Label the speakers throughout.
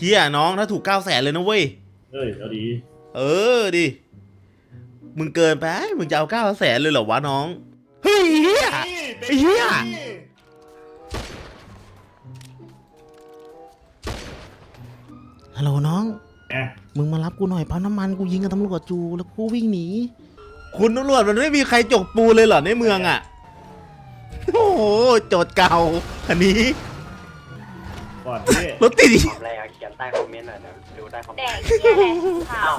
Speaker 1: เฮียน้องถ้าถูกเก้าแสนเลยนะเว้ย
Speaker 2: เฮ้ยเอาดี
Speaker 1: เออดิมึงเกินไปมึงจะเอาเก้าแสนเลยเหรอวะน้องเฮ้ยเฮีย ไอ้เหี้ย ฮัลโหลน้อง
Speaker 2: แอะ
Speaker 1: มึงมารับกูหน่อยปั๊มน้ำมันกูยิงกับตำรวจจูแล้วกูวิ่งหนี คุณตำรวจมันไม่มีใครจกปูเลยเหรอในเมืองอะ โอ้โหโจทย์เก่า อันนี้
Speaker 2: ก่อนพี่
Speaker 1: รถติดอีก
Speaker 3: ทำอะไรอะเขียน ใต้คอมเมนต์หน่อยนะดูใต้คอมเม
Speaker 4: แด
Speaker 3: น
Speaker 4: ก
Speaker 3: ต์
Speaker 4: เหี้ยอะไรขาว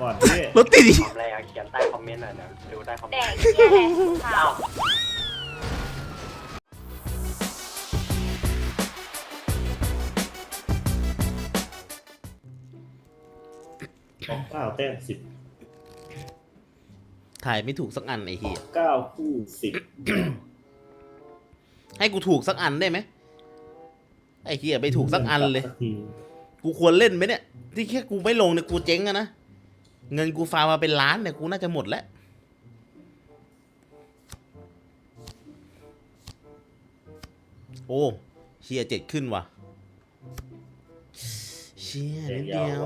Speaker 2: ก่อนพี่
Speaker 1: รถติดอีก
Speaker 3: ทำอะไรอะเขียนใต้คอมเมนต์หน่อยนะดูใต้คอมเม
Speaker 4: แด
Speaker 3: น
Speaker 4: ก
Speaker 3: ต์
Speaker 4: เหี้ยอะไรขาว
Speaker 2: สองเก้าแต้มสิบ
Speaker 1: ถ่ายไม่ถูกสักอันไอ้เหี้ย
Speaker 2: เก้าคู่สิบ
Speaker 1: ให้กูถูกสักอันได้ไหม ไอ้เหี้ยไม่ถูกสักอันเลย
Speaker 2: สักที
Speaker 1: กูควรเล่นไหมเนี่ย ที่แค่กูไม่ลงเนี่ยกูเจ๊งอะนะ เงินกูฟาร์มมาเป็นล้านเนี่ยกูน่าจะหมดแล้ว โอ้เชียเจ็ดขึ้นว่ะเชียนิดเดียว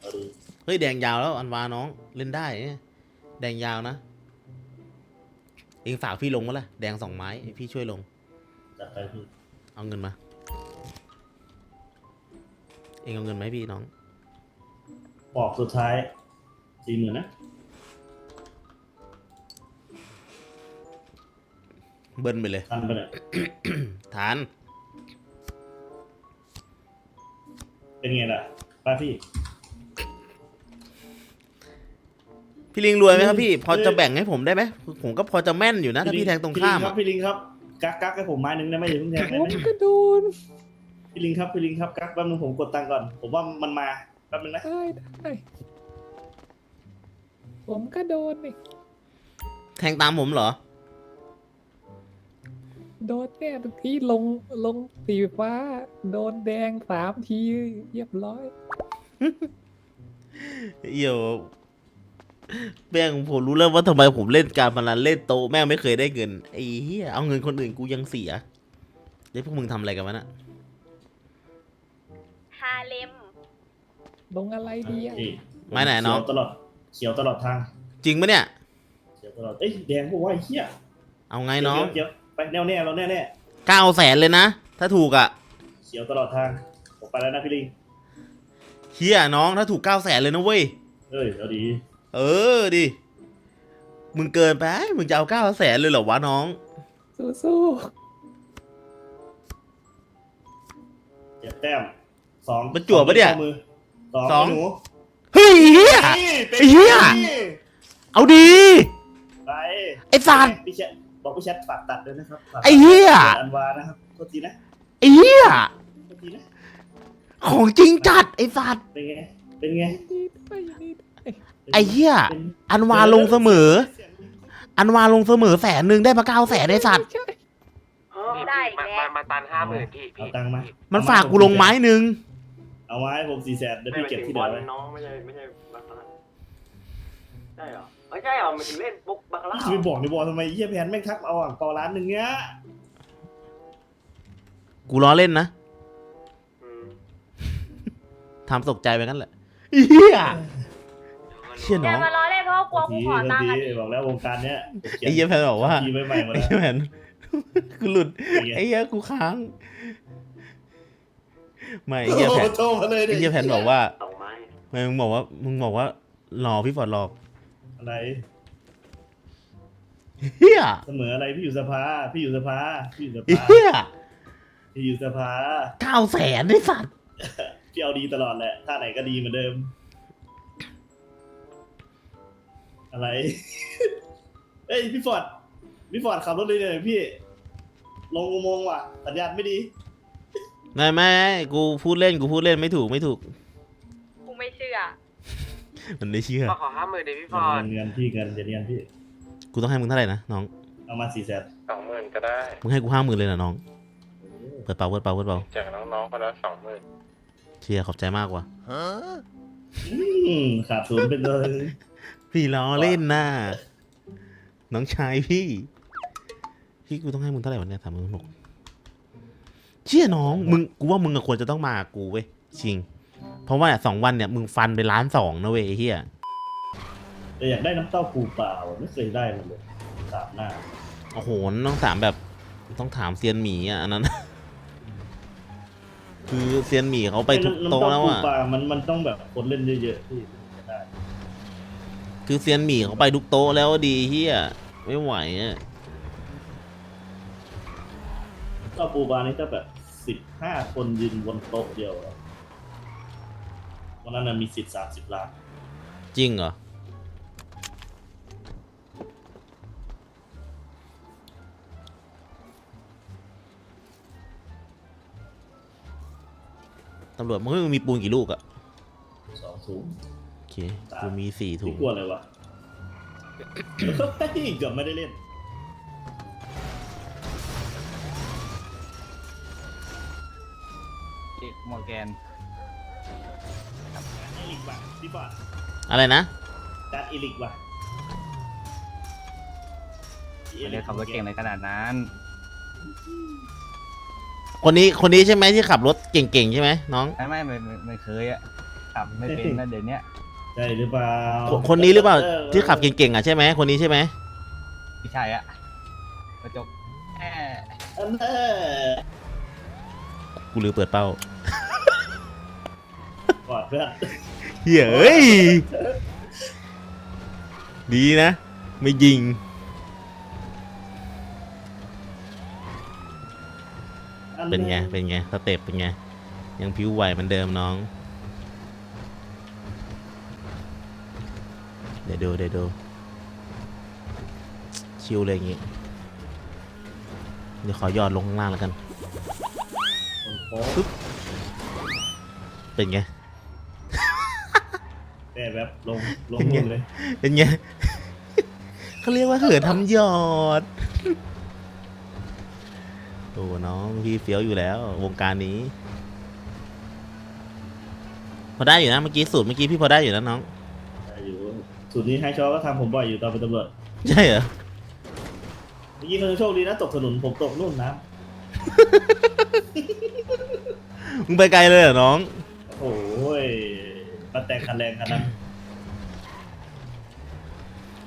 Speaker 2: เอาดี
Speaker 1: เฮ้ยแดงยาวแล้วอันวาน้องเล่นได้เนี่ยแดงยาวนะ เองฝากพี่ลงมาละแดงสองไม้ให้พี่ช่วยลง
Speaker 2: จัดไปพี่
Speaker 1: เอาเงินมา เองเอาเงินไหมาให้พี่น้อง
Speaker 2: ปอกสุดท้ายสี่หมื่นนะ
Speaker 1: เบิ้ลไปเลย
Speaker 2: ทันไปเลย
Speaker 1: ฐาน
Speaker 2: เป็นไงล่ะป้าพี่
Speaker 1: พี่ลิงรวยไหมครับพี่ พอจะแบ่งให้ผมได้ไหมผมก็พอจะแม่นอยู่นะ ถ้าพี่แทงตรงข้าม
Speaker 2: พี่ลิครั
Speaker 1: อะ
Speaker 2: บพี่ลิงครับ กักกักให้ผมไม้หนึ่งได้ไหมอย่าเพิ่งแทงได้
Speaker 5: ผม
Speaker 2: ไหม
Speaker 5: ก็โดน
Speaker 2: พี่ลิงครับพี่ลิงครับกักแป๊บนึงผมกดตังค์ก่อน ผมว่ามันมาแป๊บนึงนะ
Speaker 5: ได้ได้ผมก็โดนนี่
Speaker 1: แทงตามผมเหรอ
Speaker 5: โดนแน่ทุกทีลงลงสีฟ้า โดนแดงสามทีเรียบร้อย
Speaker 1: เอี่ยวแม่งผมรู้แล้วว่าทำไมผมเล่นการพนันเล่นโตะแม่งไม่เคยได้เงินไอ้เหี้ยเอาเงินคนอื่นกูยังเสียเดี๋ยวพวกมึงทำอะไรกันวะน่ะ
Speaker 4: ฮา เลม
Speaker 5: ลงอะไรดีอะ
Speaker 2: นี่
Speaker 1: ไม้ไหนน้อง
Speaker 2: เขียวตลอดเขียวตลอดทาง
Speaker 1: จริงปะเนี่ย
Speaker 2: เขียวตลอดเอ้ยแดงพวกว่าไอ้เหี้ย
Speaker 1: เอาไงน้อง
Speaker 2: เขียวๆไปแน่วแน่เราแน่แน่
Speaker 1: เก้าแสนเลยนะ ถ้าถูกอะ
Speaker 2: ๆเขียวตลอดทางผมไปแล้วนะพี่ลิง
Speaker 1: เฮียน้องถ้าถูกเก้าแสนเลยนะเว้ย
Speaker 2: เฮ้ยเอาดี
Speaker 1: เออดิ มึงเกินไป มึงจะเอาเก้าแสนเลยเหรอวะน้อง
Speaker 5: สู้
Speaker 2: เจ็ดแต้ม สอง
Speaker 1: มันจั่วปะเนี่ย
Speaker 2: ข้อมือสอง
Speaker 1: สอง
Speaker 2: ไหนู
Speaker 1: เฮ้ยเฮีย
Speaker 2: ป็น
Speaker 1: ไอ้เหี้ยเอาดี
Speaker 2: ไป
Speaker 1: ไอ้สัตว์
Speaker 2: พี่แชทบอกพี่แชทฝากตัดด้วยนะครับฝากตัด
Speaker 1: ไอ้เหี้ย
Speaker 2: อันวานะครับโทษทีนะ
Speaker 1: ไอ้เฮีย
Speaker 2: โทษทีนะ
Speaker 1: ของจริงจัดไอ้สัตว์
Speaker 2: เป็นไงเป็นไง
Speaker 5: ๆดีด้วยดีด้วย
Speaker 1: ไอ้เหี้ย
Speaker 2: เป็น
Speaker 1: อันวาลงเสมออันวาลงเสมอแสนหนึ่งได้มาเก้าแสนไอ้สัตว์
Speaker 5: ใช่
Speaker 4: ได้อีก
Speaker 3: มา
Speaker 4: แล้ว
Speaker 3: มามาตันห้าหมื่นพี่
Speaker 2: เอา
Speaker 3: พี่
Speaker 2: ตังค์มา
Speaker 1: มันฝากกูลงไม้หนึ่ง
Speaker 2: เอาไม้ผมสี่แสนเดี๋ยว
Speaker 3: ไม่
Speaker 2: พี่
Speaker 3: ไป
Speaker 2: เก็บ
Speaker 3: ถึง
Speaker 2: ที่
Speaker 3: บ
Speaker 2: เหลื
Speaker 3: อ
Speaker 2: อ
Speaker 3: ล
Speaker 2: ไว้
Speaker 3: น้องไม่ใช่ไม่ใช่บาคาร่าใช่เหรอไม่ใช่เหรอมันถึงเล่นปุ๊บบาคาร่า
Speaker 2: พี่ไปบอกในบอลทำไมเยี่ยแพนแม่งทักเอาอ่างกอร้านหนึ่งเนี้ย
Speaker 1: กูล้อเล่นนะ
Speaker 3: อืม
Speaker 1: ทำตกใจไปงั้นแหละเฮียเชี่ย
Speaker 4: อย่ามาล้อเล่นเพราะว่ากลัวกู
Speaker 2: ที
Speaker 4: ขอตังค์
Speaker 2: ที
Speaker 4: อะดิ
Speaker 2: บอกแล้ววงการเนี้ย
Speaker 1: ไอ้เหี้ยแพนบอกว่า
Speaker 2: ทีใหม่ๆหมด
Speaker 1: ไอ้
Speaker 2: แล้ว
Speaker 1: เหี้ยแพนกูหลุด
Speaker 2: เป็นไง
Speaker 1: ไอ้เหี้ยกูค้าง ไม่ไอ้เหี้ยแพน
Speaker 2: โทรมาเลย
Speaker 1: ไอ้เหี้ยแพนบอกว่า
Speaker 3: สองไม้
Speaker 1: ไม่มึงบอกว่ามึงบอกว่าหลอกพี่ฟอร์ดหลอก
Speaker 2: อะไร
Speaker 1: เฮีย
Speaker 2: เสมออะไรพี่อยู่สภา พี่อยู่สภา พี่อยู่ส
Speaker 1: ไอ้
Speaker 2: ภา
Speaker 1: เฮีย
Speaker 2: พี่อยู่สภา
Speaker 1: เก้าแสนไอ้สัตว์
Speaker 2: พี่เอาดีตลอดแหละท่าไหนก็ดีเหมือนเดิม อะไร เอ้ยพี่ฟอร์ด พี่ฟอร์ดขับรถเลยเลยพี่ ลงอุโมงค์ว่ะสัญญาณไม่ดี
Speaker 1: ไม่ไม่กูพูดเล่นกูพูดเล่นไม่ถูกไม่ถูก
Speaker 4: กูไม่เชื่อ
Speaker 1: มันไม่เชื่อ
Speaker 3: ก็ขอห้าหมื่นเดยวพี่ฟอร์ด
Speaker 2: เงินเงินพี่เงินเดี๋ยวเงินพี่
Speaker 1: กูต้องให้มึงเท่าไหร่นะน้อง
Speaker 2: เอามาสี่แสน
Speaker 3: สองหมื่นก็ได้
Speaker 1: มึงให้กูห้าหมื่นเลยนะน้อง เปิดเป่าเปิดเป่าเปิดเป่า
Speaker 3: จากน้องๆคนละสองหมื่น
Speaker 1: เชียร์ขอบใจมากว่ะ
Speaker 2: อืมขาดทุนเป็นเลย
Speaker 1: พี่ล้อเล่นน่ะน้องชายพี่ พี่กูต้องให้มึงเท่าไหร่วันนี้สามหมื่นหก เชี่ยน้อง มึงกูว่ามึงอะควรจะต้องมากับกูเว้ยจริง เพราะว่าสองวันเนี่ยมึงฟันไปล้านสองนะเว้ยไอ้เฮีย
Speaker 2: แต่อยากได้น้ำเต้าปูเปล่าไม่เคยได้มันเลยสามหน้า
Speaker 1: โอ้โหต้องถามแบบต้องถามเซียนหมีอะอันนั้น คือเซียนหมีเขาไปทุก
Speaker 2: น้ำ
Speaker 1: โต๊ะ
Speaker 2: เต้า
Speaker 1: แล้ว
Speaker 2: ปู
Speaker 1: อะ
Speaker 2: ปลามันมันต้องแบบคนเล่นเยอะๆที่ถึงจะได้
Speaker 1: คือเซียนหมีเขาไปทุกโต๊ะแล้วดีเฮียไม่ไหวอะ
Speaker 2: เต้าปูปลานี่จะแบบสิบห้าคนยืนบนโต๊ะเดียวอะวันนั้นนะมีสิทธิ์สามสิบล้าน
Speaker 1: จริงเหรอ ตำรวจมึงมีปูนกี่ลูกอะ
Speaker 2: สองสูง
Speaker 1: โอเค กูมีสี่ถุ
Speaker 2: พี่
Speaker 1: ง
Speaker 2: กลัวอะไรวะ เฮ้ยเกือบไม่ได้เล่น
Speaker 5: เด็ก มอร์แกน
Speaker 2: อีลิกว่ะพี่บอด
Speaker 1: อะไรนะ
Speaker 2: จัดอีลิกว่ะ
Speaker 5: ไม่ได้ขับรถเก่งในขนาดนั้น
Speaker 1: คนนี้คนนี้ใช่ไหมที่ขับรถเก่งๆใช่ไหมน้อง
Speaker 5: ไม่ไม่ไม่ไม่ไม่เคยอะขับไม่เป็นนะเดี๋ยวเนี้ย
Speaker 2: ใช่หรือเปล่า
Speaker 1: คนคนนี้หรือเปล่า
Speaker 2: ออ
Speaker 1: ที่ขับเก่งๆอะใช่ไหมคนนี้ใช่ไหม
Speaker 5: ไม่ใช่อะกระจกแอ
Speaker 2: อันเออ
Speaker 1: กูลืมเปิดเป้า
Speaker 2: กอดเพื่อน
Speaker 1: เฮ้ยเอ้ยดีนะ ไม่ยิง
Speaker 2: อั
Speaker 1: เป็นไง เป็นไง สเต็ปเป็นไง ยังผิวไหวเหมือนเดิมน้อง เดี๋ยวดู เดี๋ยวดู ชิวเลยอย่างงี้ เดี๋ยวขอยอดลงข้างล่างแล้วกัน
Speaker 2: โอ้โห
Speaker 1: เป็นไง
Speaker 2: แต่แบบลงลง
Speaker 1: เป็นไง
Speaker 2: ลงเลย
Speaker 1: เป็นไง เขาเรียกว่าเหือทำยอด โอ้น้องพี่เฟี้ยวอยู่แล้ว วงการนี้ พอได้อยู่นะเมื่อกี้สูตรเมื่อกี้พี่พอได้อยู่นะน้อง
Speaker 2: ได้อยู่สูตรนี้ไฮชอก็ทำผมบ่อยอยู่ตอนเป็นตำรวจ
Speaker 1: ใช่เหรอ
Speaker 2: เมื่อกี้คนโชคดีนะตกถนนผมตกนู่นนะ
Speaker 1: มึงไปไกลเลยเหรอน้อง
Speaker 2: โอ้ยมาแต่งคันแรงคันนั้น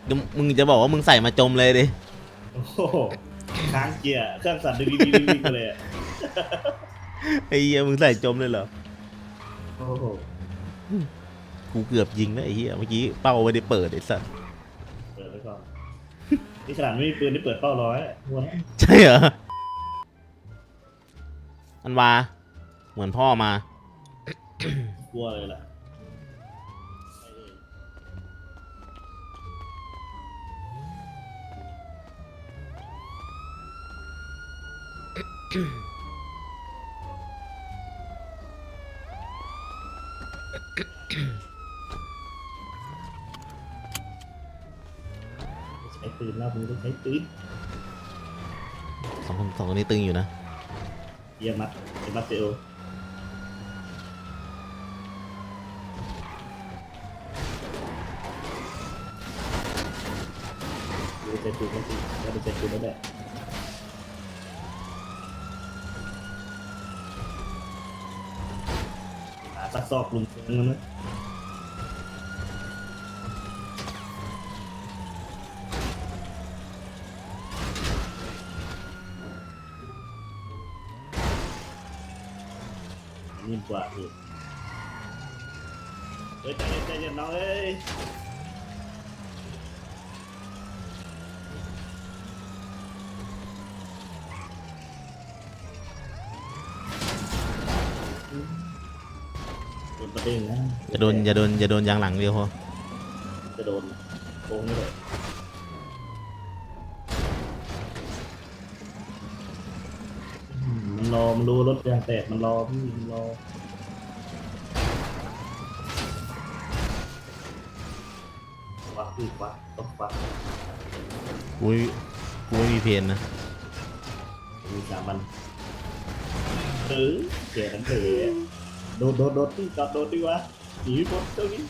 Speaker 1: เดี๋ยวมึงจะบอกว่ามึงใส่มาจมเลยดิ
Speaker 2: โอ้โหค้างเกียร์เครื่องสั่นดึงดึงดึงดึงไปเลยอะ
Speaker 1: ไอ้เหี้ยมึงใส่จมเลยเหรอ
Speaker 2: โอ้โห
Speaker 1: กูเกือบยิงแล้วไอ้เหี้ยเมื่อกี้เป้าไม่ได้เปิดไอ้สัส
Speaker 2: เปิดไว้ก่อนนี่ขนาดไม่มีปืนที่เปิดเป้าร้อยหัวนะ
Speaker 1: ใช่เหรอ อันวา เหมือนพ่อมา
Speaker 2: กลัวเลยล่ะไม่เลยใช้ปืนแล้วมึงต้องใช้ปืน
Speaker 1: สองคนสองคนนี้ตึงอยู่นะ
Speaker 2: เยี่ยมมัดเยี่ยมมัดเตโอดูใช้ปืนก็คือแล้วดูใช้ปืนแล้วแหละหาสักซอกลุมเฟิงมันนะ กว่าพี่เฮ้ยใจเย็นใจเย็นน้องเอ้ยโดนประเด็นนะ
Speaker 1: จะโดนจะโดนจะโดนยางหลังเดียวพอ
Speaker 2: จะโดนโกงนี่เลยอืมมัน รอมันรู้รถยางแตกมันรอพี่มันรอวักพี่วักต้องวัก
Speaker 1: กูไม่กูไม่มีเพนนะ
Speaker 2: มีสามมันเออเสียกันเถอะโดดโดดโดดที่จอดโดดดีกว่าหนีพ้นเจ้านี้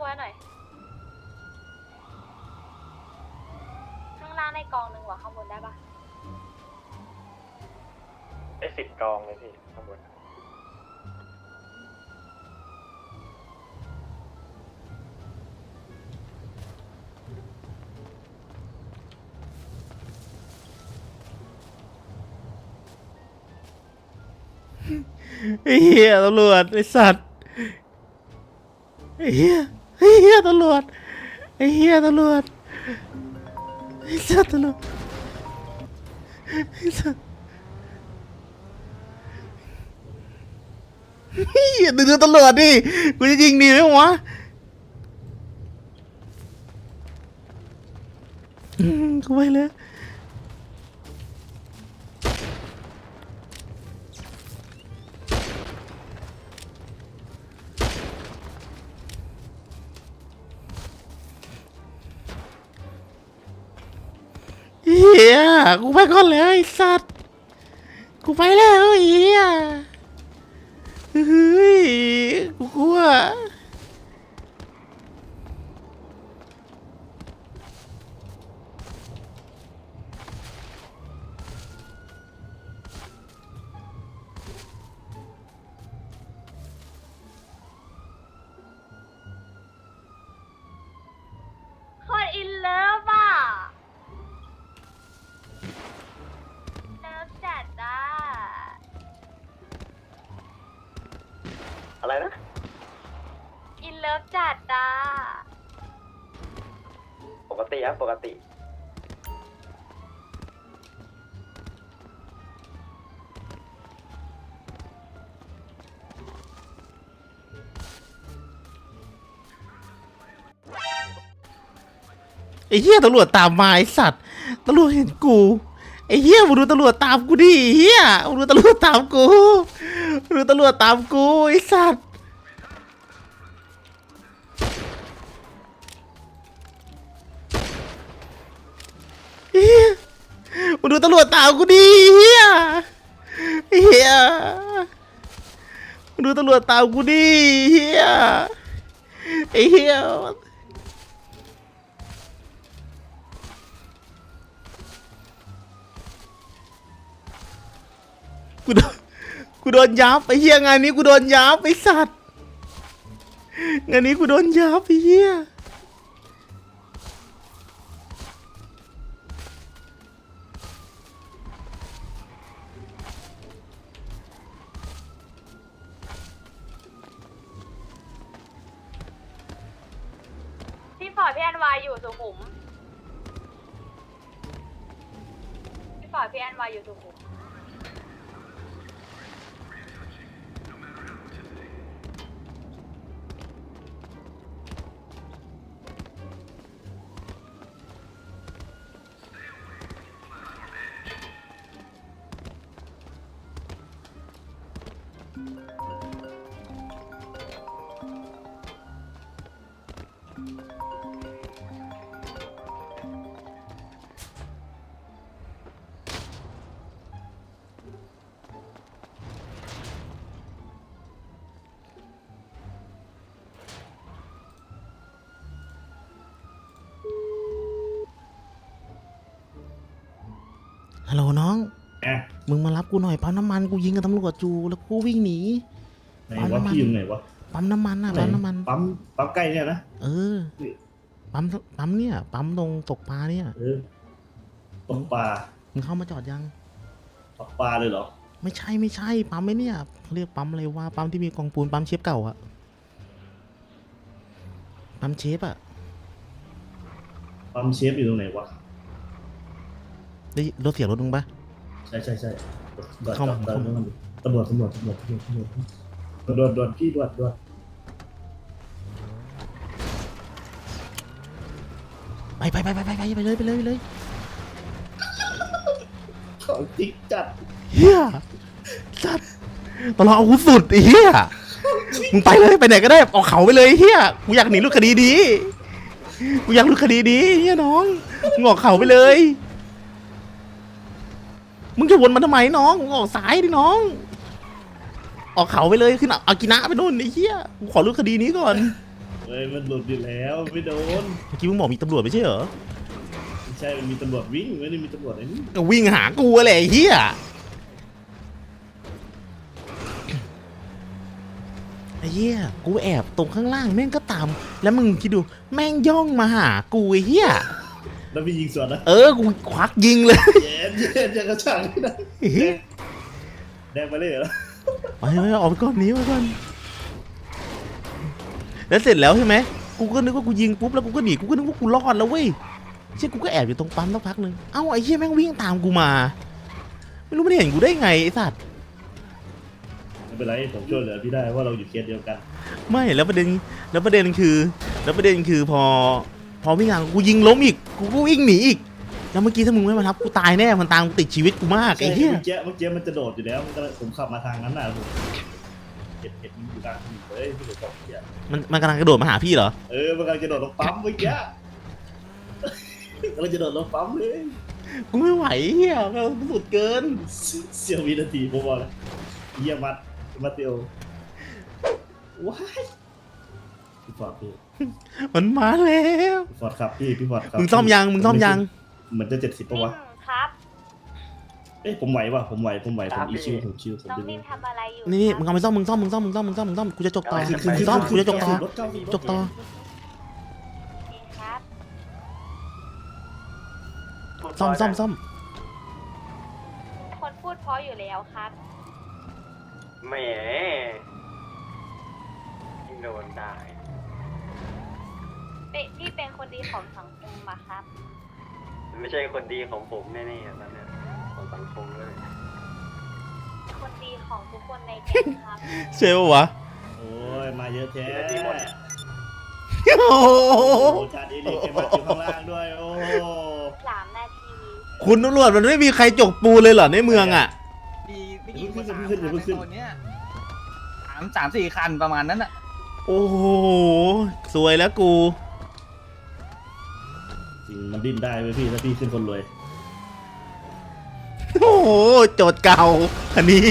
Speaker 4: กูให้หน่อย ข้างล่างในกองหนึ่งว่ะข้างบนได้ปะ
Speaker 3: ได้สิบกองเลยพี่ข้างบน
Speaker 1: ไอ้เหี้ยตำรวจไอ้สัตว์ไอ้เหี้ยไอ้ เฮียตำรวจไอ้เฮียตำรวจไอ้สัตว์ตำรวจไอ้สัตว์เฮียดูดูตำรวจดิกูจะยิงดีไหมวะกูไปเลย เฮียกูไปก่อนแล้วไอ้สัตว์ กูไปแล้วไอ้เฮียเฮ้ยกูกลัว
Speaker 4: อะ
Speaker 3: ไรนะ
Speaker 4: อินเลิฟจัดอะ
Speaker 3: ปกติครับปกติ
Speaker 1: ไอ้เหี้ยตำรวจตามมาไอ้สัตว์ตำรวจเห็นกู ไอ้เหี้ยมึงดูตำรวจตามกูดิไอ้เหี้ยมึงดูตำรวจตามกูมึง ดูตำรวจตามกูไอ้สัตว์มึงดูตำรวจตามกูดิเฮียเฮียมึงดูตำรวจตามกูดิเฮียไอ้เฮียกูโดน กูโดนยับไอ้เฮียงานนี้กูโดนยับไอ้สัตว์งานนี้กูโดนยับไอ้เฮีย
Speaker 4: พี่ฟอร์ดพี่แอนวายอยู่สุขุมพี่ฟอร์ดพี่แอนวายอยู่สุขุม
Speaker 1: ฮัลโหลน้อง
Speaker 2: แอะ
Speaker 1: มึงมารับกูหน่อยปั๊มน้ำมันกูยิงกับตำรวจจูแล้วกูวิ่งหนี
Speaker 2: ไหนวะพี่อยู่ไหนวะ
Speaker 1: ปั๊มน้ำมันน่ะปั๊มน้ำมัน
Speaker 2: ปั๊มปั๊มใกล้เนี่ยนะ
Speaker 1: เออปั๊มปั๊มเนี่ยปั๊มตรงตกปลาเนี่ย
Speaker 2: เออตกปลา
Speaker 1: มึงเข้ามาจอดยัง
Speaker 2: ตกปลาเลยเหรอ
Speaker 1: ไม่ใช่ไม่ใช่ปั๊มไม่เนี่ยเขาเรียกปั๊มอะไรวะปั๊มที่มีกองปูนปั๊มเชฟเก่าอะปั๊มเชฟอะ
Speaker 2: ปั๊มเชฟอยู่ตรงไหนวะ
Speaker 1: ได้รถเสียรถมึงปะ
Speaker 2: ใช่ใช่ใช่ดอด
Speaker 1: เข้ามา
Speaker 2: อดดอดดอดตำรวจตำรวจตำรวจตำรวจตำรวจดอดดอดพี่ดอดดอด
Speaker 1: ไปไปไปไปไปไปไปเลยไปเลยไปเลย
Speaker 2: ของติ๊กจัด
Speaker 1: เฮียสัตว์ตลอดอาวุธสุดไอ้เฮียมึงไปเลยไปไหนก็ได้ออกเขาไปเลยเฮียกูอยากหนีลูกคดีดีกูอยากลูกคดีดีเฮียน้องมึงออกเขาไปเลย มึงจะวนมาทำไมน้องมึงออกซ้ายดิน้อง ออกเขาไปเลยขึ้นอากินะไปนู่นไอ้เฮียกูขอลูกคดีนี้ก่อน
Speaker 2: เฮ้ยมันหลุดอยู่แล้วไม่โดน
Speaker 1: เมื่อกี้มึงบอกมีตำรวจไม่ใช่เหรอ
Speaker 2: ไม่ใช่มันมีตำรวจวิ่งไม่ได้มีตำรวจไอ้นี่
Speaker 1: ก็วิ่งหากูอะไรไอ้เหี้ยไอ้เหี้ยกูแอบตรงข้างล่างแม่งก็ตาม แล้วมึงคิดดูแม่งย่องมาหากูไอ้เหี้ย
Speaker 2: แล้วพี่ยิงสวนนะ
Speaker 1: เออกูควักยิงเลย
Speaker 2: เย็นเย็นจะกระช่างนี่นะ
Speaker 1: ไอ้เหี้ย
Speaker 2: แดงไปเลยเหรอ
Speaker 1: ไปไปออกไปก่อนหนี้ไปก่อนแล้วเสร็จแล้วใช่ไหมกูก็นึกว่ากูยิงปุ๊บแล้วกูก็หนีกูก็นึกว่ากูรอดแล้วเว้ยเชี่ยกูก็แอบอยู่ตรงปั๊มสักพักหนึ่งเอ้าไอ้เหี้ยแม่งวิ่งตามกูมา ไม่รู้มันเห็นกูได้ไงไอ้สัตว์
Speaker 2: ไม่เป็นไรผมช่วยเหลือพี่ได้ว่าเราอยู่เคสเดียวกัน
Speaker 1: ไม่แล้วประเด็นแล้วประเด็นคือ แล้วประเด็นคือพอ พอวิ่งทางกูยิงล้มอีก กูก็วิ่งหนีอีก แล้วเมื่อกี้ถ้ามึงไม่มารับกูตายแน่ มันตามกูติดชีวิตกูมากไอ้เหี้ย
Speaker 2: เมื่อกี้เมื่อกี้มันจะโดดอยู่แล้วมันก็เลยผมขับมาทางนั้นน่ะผมเห็นเห็นมันอยู่กลางถนนเลยพี่เลยบอกเหี้ย
Speaker 1: มันมันกำลังกระโดดมาหาพี่เหรอ
Speaker 2: เออมันกำลังจะโดดลงปั๊มเมื่อกี้กำลังจะโดดลงปั๊มเลย
Speaker 1: กูไม่ไหวเหี้ยมันสุดเกิน
Speaker 2: เสี้ยววินาทีผมบอกเลยเยี่ยมัดมาเตียวว้ายพี่ฟอร์ดพี่
Speaker 1: มันมาแล้ว
Speaker 2: พี่ฟอร์ดครับพี่พี่ฟอร์ดครับ
Speaker 1: มึงซ่อมยังมึงซ่อมยัง
Speaker 2: เหมือนจะเจ็ดสิบปะวะ
Speaker 4: นิ่มครับ
Speaker 2: เอ้ยผมไหวว่ะผมไหวผมไหวผมอีชิวผมชิวผม
Speaker 4: น้อง
Speaker 2: ดึง
Speaker 4: นิ่มทำอะไรอยู่
Speaker 1: นี่นี่
Speaker 4: ครับ
Speaker 1: มึงเอาไปซ่อมมึงซ่อมมึงซ่อมมึงซ่อมมึงซ่อมมึงซ่อมมึงซ่อมกูจะจกต่อ
Speaker 2: ขึ้น
Speaker 1: มึ
Speaker 2: ขึ้น
Speaker 1: ง
Speaker 2: ขึ้น
Speaker 1: ซ่อมกูจะจกต่อ
Speaker 2: รถเก้าอี้รถ
Speaker 1: จกต่อ
Speaker 4: โอเคครับ
Speaker 1: ซ่อมซ่อมซ่อม
Speaker 4: คนพูดเพราะอยู่แล้วครับ
Speaker 3: แหมยิงโดนได้
Speaker 4: เป็นพี่เป็นคนดีของสังคมอะครับ
Speaker 3: ไม่ใช่คนดีของผมแน่ๆตอนเนี้ยของสังคมเลย
Speaker 4: คนดีของทุกคนในแก๊งครับ
Speaker 1: ใช่ปะวะ
Speaker 2: โอ้ย มาเยอะแท้
Speaker 3: ดีหมด
Speaker 1: โอ้โห
Speaker 2: โอ้จานเอลิกเก็บมาอยู่ข้างล่างด้วย โอ้
Speaker 4: สามนาที
Speaker 1: คุณตำรวจมันไม่มีใครจกปูเลยเหรอในเมืองอะ
Speaker 6: มีไม่กี่คนสามคันในโซนเนี้ยสามสามสี่คันประมาณนั้นอะ
Speaker 1: โอ้โห สวยแล้วกู
Speaker 2: จ ริงมันดิ้นได้เว้ยพี่ถ้าพี่ขึ้นคนรวย
Speaker 1: โอ้โหโจทย์เก่า อันนี้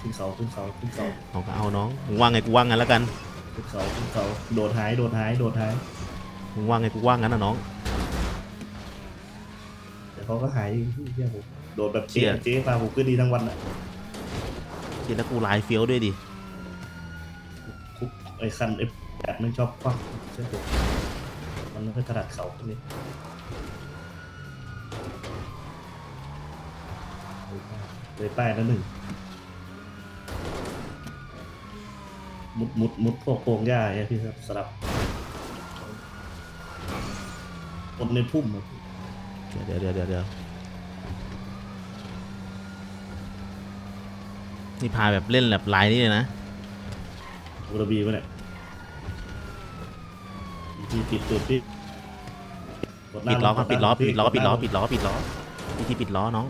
Speaker 2: ขึ้นเขาขึ้นเขาขึ้นเขา
Speaker 1: เอาก็เอาน้องมึงว่าไงกูว่างั้นแล้วกัน
Speaker 2: ขึ้นเขาขึ้นเขาโดดหายโดดหายโดดหาย
Speaker 1: มึงว่าไงกูว่างั้นนะน้อง
Speaker 2: แต่เขาก็หายเฮียผมโดดแบบ
Speaker 1: เชี่
Speaker 2: เจ๊
Speaker 1: ย
Speaker 2: เจ๊พาผมขึ้นดีทั้งวันอะ
Speaker 1: เดี๋ยวแล้วกูลายเฟี้ยวด้วยดิ
Speaker 2: คุกไอ้คันไอ้แปดมันชอบควักใช่ผม มันไม่ค่อยถนัดเขาคนนี้เลยป้ายนั่นหนึ่งมุดมุดมุดพวกโพรงหญ้าไงพี่ครับสลับคนในพุ่มอะ
Speaker 1: เดี๋ยวเดี๋ยวเดี๋ยวเดี๋ยวนี่พาแบบเล่นแบบลายนี่เลยนะ
Speaker 2: บูรบีวะเนี่ย พี่ปิดตูดพี่กหน้า
Speaker 1: ปิดล้อก่อน
Speaker 2: ก
Speaker 1: ปิดล้อ
Speaker 2: พี่
Speaker 1: ปิดล้อกปิดล้อ
Speaker 2: หน้า
Speaker 1: ปิดล้อปิดล้อวิธีปิดล้อน้อง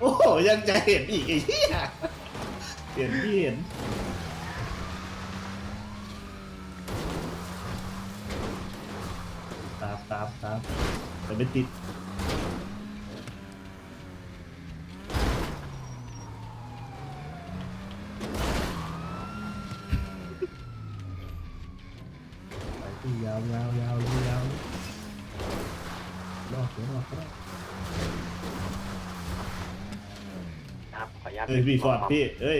Speaker 2: โอ้โหยังจะเห็นอีกไอ้เหี้ยเห็นพี่เห็นตามตามตามแต่ไม่ติด
Speaker 3: ครับ ขออนุญาต
Speaker 2: เฮ้ยพี่ฟอร์ดพี่เอ้ย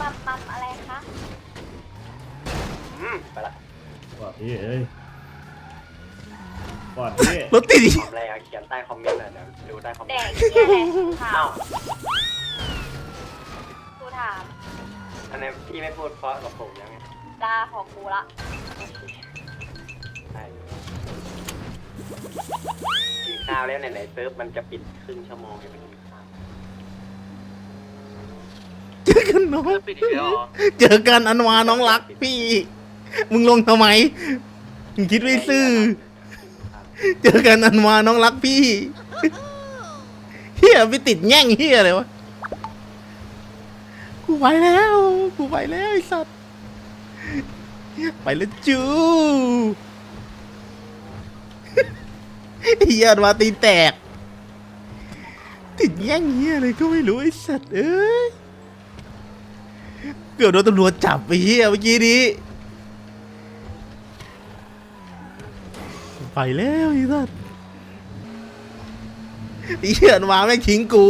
Speaker 4: มัมมัมอะไรคะ
Speaker 3: อืมไปละ
Speaker 2: ฟอร์ดพี่เอ้ยฟอร์ดพี่
Speaker 1: รถติดอีก
Speaker 3: ทำอะไรอะเขียนใต้คอมเมนต์เลยเดี๋ยวดูใต้คอมเม
Speaker 4: แด
Speaker 3: น
Speaker 4: ก
Speaker 3: ต์
Speaker 4: เหียอะไรถา
Speaker 3: อ้ามว
Speaker 4: กูถาม
Speaker 3: อันนี้พี่ไม่พูดเพราะกับผมยังไง
Speaker 4: ดาของกูละ
Speaker 3: ใช่กินข้าวแล้วไหนๆเซิร์ฟมันจะปิดครึ่งชั่วโมงให้ไปกินข้าว
Speaker 1: เจอ กันน้อง
Speaker 6: ปิดอีกแล้วเหรอ
Speaker 1: เจอกันอันวาน้องรักพี่ มึงลงทำไม มึงคิดไม่ซื่อ เจอกันอันวาน้องรักพี่ เฮียไปติดแง่งเฮียอะไรวะ กูไปแล้ว กูไปแล้วไอ้สัตว์ ไปแล้วจูเฮียอันวาตีนแตก ติดแย่งเฮียอะไรก็ไม่รู้ไอ้สัตว์เอ้ย เกือบโดนตำรวจจับไปเฮียเมื่อกี้นี้ ไปแล้วไอ้สัตว์ไอ้เหี้ยมาแม่งทิ้งกู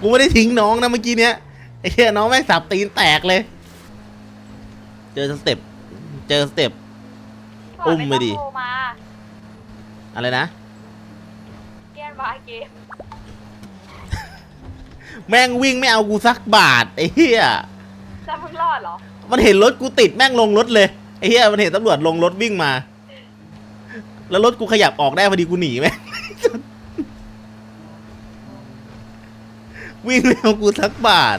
Speaker 1: กูไม่ได้ทิ้งน้องนะเมื่อกี้เนี้ย ไอ้เหี้ยน้องแม่งสับตีนแตกเลย เจอสเต็ป เจอสเต็ป อุ้มไปดิ
Speaker 4: โทรมา
Speaker 1: อะไรนะ
Speaker 4: เกียนบาเกม
Speaker 1: แม่งวิ่งไม่เอากูสักบาทไอ้เหี้ย
Speaker 4: จะมึง รอดเหรอ
Speaker 1: มันเห็นรถกูติดแม่งลงรถเลยไอ้เหี้ยมันเห็นตำรวจลงรถวิ่งมา แล้วรถกูขยับออกได้พอดีกูหนีไหม วิ่งไม่เอากูสักบาท